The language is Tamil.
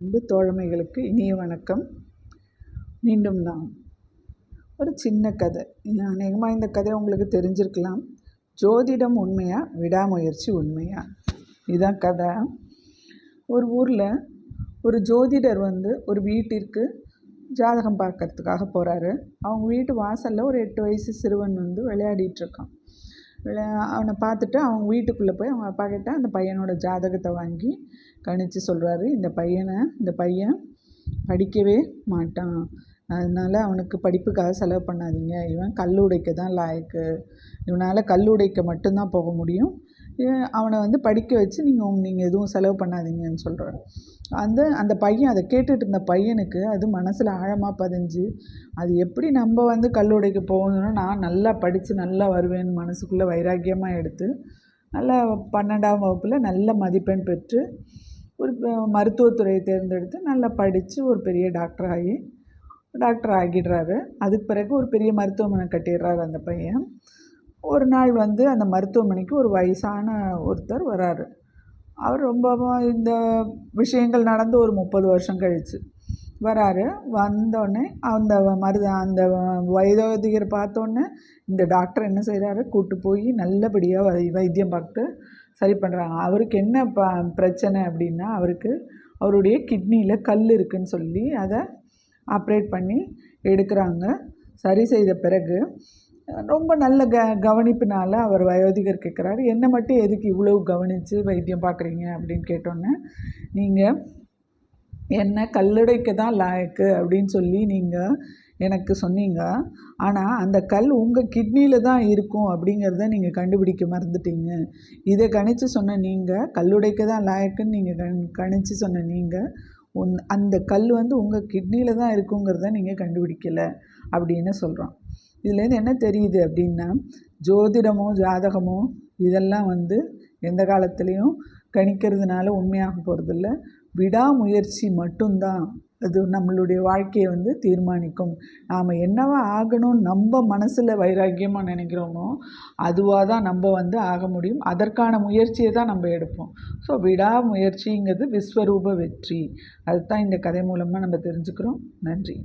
அன்பு தோழமைகளுக்கு இனிய வணக்கம். மீண்டும் நான் ஒரு சின்ன கதை. அநேகமாக இந்த கதை உங்களுக்கு தெரிஞ்சிருக்கலாம். ஜோதிடம் உண்மையா விடாமுயற்சி உண்மையா? இதுதான் கதை. ஒரு ஊரில் ஒரு ஜோதிடர் வந்து ஒரு வீட்டிற்கு ஜாதகம் பார்க்கறதுக்காக போகிறாரு அவங்க வீட்டு வாசலில் ஒரு எட்டு வயசு சிறுவன் வந்து விளையாடிட்டுருக்கான் அவனை பார்த்துட்டு அவங்க வீட்டுக்குள்ளே போய் அவங்க அப்பா கிட்ட அந்த பையனோட ஜாதகத்தை வாங்கி கணித்து சொல்கிறாரு இந்த பையனை இந்த பையன் படிக்கவே மாட்டான். அதனால் அவனுக்கு படிப்புக்காக செலவு பண்ணாதீங்க. இவன் கல் உடைக்க தான் லாயக்கு. இவனால் கல் உடைக்க மட்டும்தான் போக முடியும். அவனை வந்து படிக்க வச்சு நீங்கள் நீங்கள் எதுவும் செலவு பண்ணாதீங்கன்னு சொல்கிறாரு அந்த அந்த பையன் அதை கேட்டுட்டு இருந்த பையனுக்கு அது மனசில் ஆழமாக பதிஞ்சு அது எப்படி நம்ம வந்து கல் உடைக்க போகணும்னா நான் நல்லா படித்து நல்லா வருவேன்னு மனசுக்குள்ளே வைராக்கியமாக எடுத்து நல்லா பன்னெண்டாம் வகுப்பில் நல்ல மதிப்பெண் பெற்று ஒரு மருத்துவத்துறையை தேர்ந்தெடுத்து நல்லா படித்து ஒரு பெரிய டாக்டர் ஆகி டாக்டர் ஆகிடுறாரு. அதுக்கு பிறகு ஒரு பெரிய மருத்துவமனை கட்டிடுறாரு அந்த பையன். ஒரு நாள் வந்து அந்த மருத்துவமனைக்கு ஒரு வயசான ஒருத்தர் வராரு. அவர் ரொம்ப இந்த விஷயங்கள் நடந்து ஒரு முப்பது வருஷம் கழிச்சு வராரு. வந்தோடனே அந்த மருத அந்த வயதோதிகர் பார்த்தோன்னே இந்த டாக்டர் என்ன செய்கிறாரு கூட்டு போய் நல்லபடியாக வை வைத்தியம் பார்த்து சரி பண்ணுறாங்க அவருக்கு என்ன ப பிரச்சனை அப்படின்னா அவருக்கு அவருடைய கிட்னியில் கல் இருக்குதுன்னு சொல்லி அதை ஆப்ரேட் பண்ணி எடுக்கிறாங்க. சரி செய்த பிறகு ரொம்ப நல்ல க கவனிப்பினால் அவர் வயோதிகர் கேட்குறாரு என்னை மட்டும் எதுக்கு இவ்வளவு கவனித்து வைத்தியம் பார்க்குறீங்க அப்படின்னு கேட்டோன்னே நீங்கள் என்ன கல்லுடைக்க தான் லாயக்கு அப்படின்னு சொல்லி நீங்கள் எனக்கு சொன்னீங்க. ஆனால் அந்த கல் உங்கள் கிட்னியில் தான் இருக்கும் அப்படிங்கிறத நீங்கள் கண்டுபிடிக்க மறந்துட்டீங்க. இதை கணித்து சொன்ன நீங்கள் கல்லுடைக்க தான் லாயக்குன்னு நீங்கள் கண் கணித்து சொன்ன நீங்கள் உன் அந்த கல் வந்து உங்கள் கிட்னியில் தான் இருக்குங்கிறத நீங்கள் கண்டுபிடிக்கலை அப்படின்னு சொல்கிறோம் இதுலேருந்து என்ன தெரியுது அப்படின்னா ஜோதிடமோ ஜாதகமோ இதெல்லாம் வந்து எந்த காலத்துலேயும் கணிக்கிறதுனால உண்மையாக போகிறதில்ல விடாமுயற்சி மட்டும்தான் அது நம்மளுடைய வாழ்க்கையை வந்து தீர்மானிக்கும். நாம் என்னவா ஆகணும்னு நம்ம மனசில் வைராக்கியமாக நினைக்கிறோமோ அதுவாக தான் நம்ம வந்து ஆக முடியும். அதற்கான முயற்சியை தான் நம்ம எடுப்போம். ஸோ விடாமுயற்சிங்கிறது விஸ்வரூப வெற்றி. அதுதான் இந்த கதை மூலமாக நம்ம தெரிஞ்சுக்கிறோம். நன்றி.